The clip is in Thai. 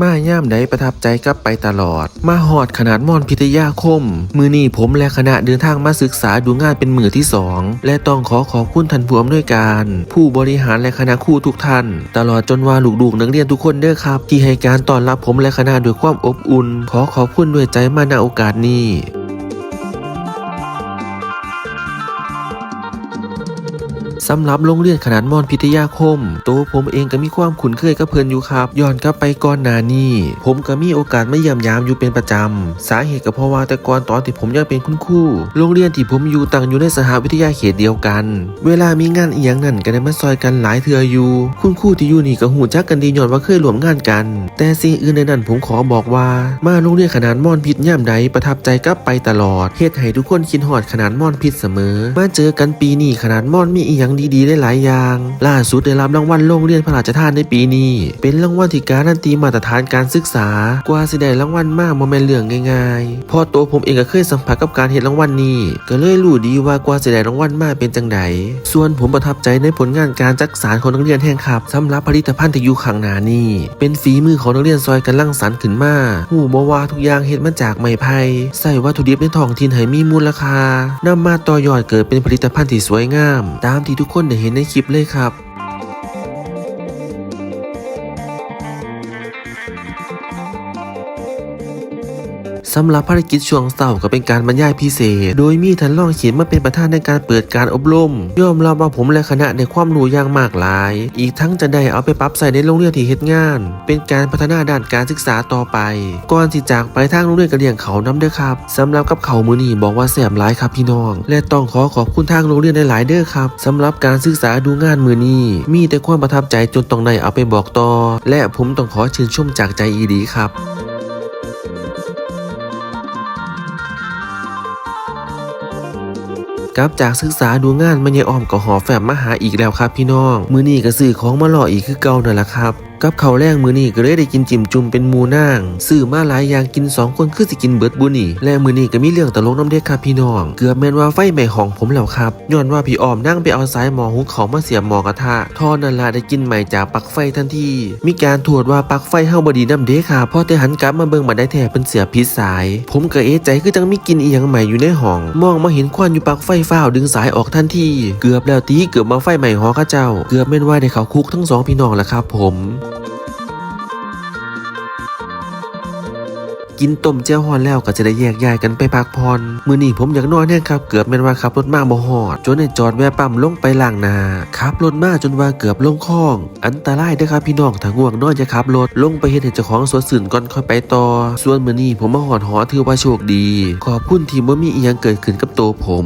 มาย่ามใดประทับใจกลับไปตลอด มาหอดขนาดมอนพิทยาคม มือนี่ผมและคณะเดินทางมาศึกษาดูงานเป็นมือที่สองและต้องขอขอบคุณท่านผู้อำนวยการ ผู้บริหารและคณะครูทุกท่าน ตลอดจนว่าลูกๆนักเรียนทุกคนเด้อครับ ที่ให้การต้อนรับผมและคณะด้วยความอบอุ่น ขอขอบคุณด้วยใจมาณโอกาสนี้ สำหรับโรงเรียนขนาดมอนพิทยาคม ตัวผมเองก็มีความคุ้นเคยกับเพิ่นอยู่ครับ ย้อนกลับไปก่อนหน้านี้ผมก็มีโอกาสมาเยี่ยมยามอยู่เป็นประจำ สาเหตุก็เพราะว่าแต่ก่อนตอนที่ผมยังเป็นคุณครูโรงเรียนที่ผมอยู่ตั้งอยู่ในสหวิทยาเขตเดียวกัน เวลามีงานอีหยังนั่นก็ได้มาซอยกันหลายเทื่ออยู่คุณครูที่อยู่นี่ก็หูจักกันดีย้อนว่าเคยรวมงานกัน แต่สิ่งอื่นในนั้นผมขอบอกว่า มาโรงเรียนขนาดมอนพิษย่ามใดประทับใจกลับไปตลอดเฮ็ดให้ทุกคนคิดฮอดขนาดมอนพิษเสมอ มาเจอกันปีนี้ขนาดมอนมีอีหยังดีๆได้หลายอย่าง ล่าสุดได้รับรางวัลโรงเรียนพระราชทานในปีนี้ เป็นรางวัลที่การันตีมาตรฐานการศึกษา กว่าสิได้รางวัลมากบ่แม่นเรื่องง่ายๆพอตัวผมเองก็เคยสัมผัสกับการเฮ็ดรางวัลนี้ ก็เลยรู้ดีว่ากว่าสิได้รางวัลมากเป็นจังไดส่วนผมประทับใจในผลงานการจักสารของนักเรียนแห่งครับสำหรับผลิตภัณฑ์ที่อยู่ข้างหน้านี้เป็นฝีมือของนักเรียนซอยกันรังสรรค์ขึ้นมาหูบว่าทุกอย่างเฮ็ดมาจากไม้ไผ่ใส่วัตถุดิบในท้องถิ่นให้มีมูลค่านำมาต่อยอดเกิดเป็นผลิตภัณฑ์ที่สวยงาม ตามที่ทุกคนได้เห็นในคลิปเลยครับ สำหรับภารกิจช่วงเสาร์ก็เป็นการบรรยายพิเศษ โดยมีท่านรองเขียนมาเป็นประธานในการเปิดการอบรมยอมรับว่าผมและคณะในความรู้อย่างมากหลาย อีกทั้งจะได้เอาไปปรับใส่ในโรงเรียนที่เฮ็ดงาน เป็นการพัฒนาด้านการศึกษาต่อไป ก่อนที่จากไปทางโรงเรียนกระเลียงเขาน้ำเด้อครับสำหรับกับเขามือนี้บอกว่าแสบหลายครับพี่น้อง และต้องขอขอบคุณทางโรงเรียนหลายเด้อครับสำหรับการศึกษาดูงานมือนี้มีแต่ความประทับใจจนต้องได้เอาไปบอกต่อ และผมต้องขอชื่นชมจากใจอีดีครับ กลับจากศึกษาดูงานมันยายออมก็หอแฝมมาหาอีกแล้วครับพี่น้อง มือนี้ก็ซื้อของมาหล่ออีกคือเก่านั่นแหละครับ กับเขาแรงมือนี้ก็เลยได้กินจิ้มจุ่มเป็นมูนางซื้อมาหลายอย่างกินสองคนคือสิกินเบิร์ดบุนี่และมือนี้ก็มีเรื่องตลกน้ำเด็กครับพี่น้อง เกือบแม่นว่าไฟไหม้ของผมแล้วครับย้อนว่าพี่ออมนั่งไปเอาสายหมอหุงเขามาเสียบหมอกระทะทอนันละได้กินใหม่จากปักไฟทันทีมีการตรวจว่าปักไฟเฮาบดีน้ำเด็กครับพอแต่หันกลับมาเบิ่งมาได้แท้เป็นเสียพิษสาย ผมก็เอะใจคือจังมีกินอีหยังใหม่อยู่ในห้อง มองมาเห็นควันอยู่ปักไฟฟ้าวดึงสายออกทันทีเกือบแล้วตีเกือบมาไฟใหม่หอข้าเจ้า เกือบแม่นว่าได้เขาคุกทั้งสองพี่น้องแล้วครับผม กินต้มเจ้าฮอนแล้วก็จะได้แยกย้ายกันไปพักผ่อนมื้อนี้ผมอยากนอนแน่ครับ เกือบแม่นว่าขับรถมาบ่ฮอด จนได้จอดแวะปั๊มลงไปล่างนาขับรถมาจนว่าเกือบลงคลอง อันตรายเด้อครับพี่น้องถ้าง่วงนอนจะขับรถลงไปเฮ็ดให้เจ้าของสวนสื่นก่อนค่อยไปต่อ ส่วนมื้อนี้ผมมาหอดหอถือว่าโชคดี ขอบคุณที่บ่มีอีหยังเกิดขึ้นกับตัวผม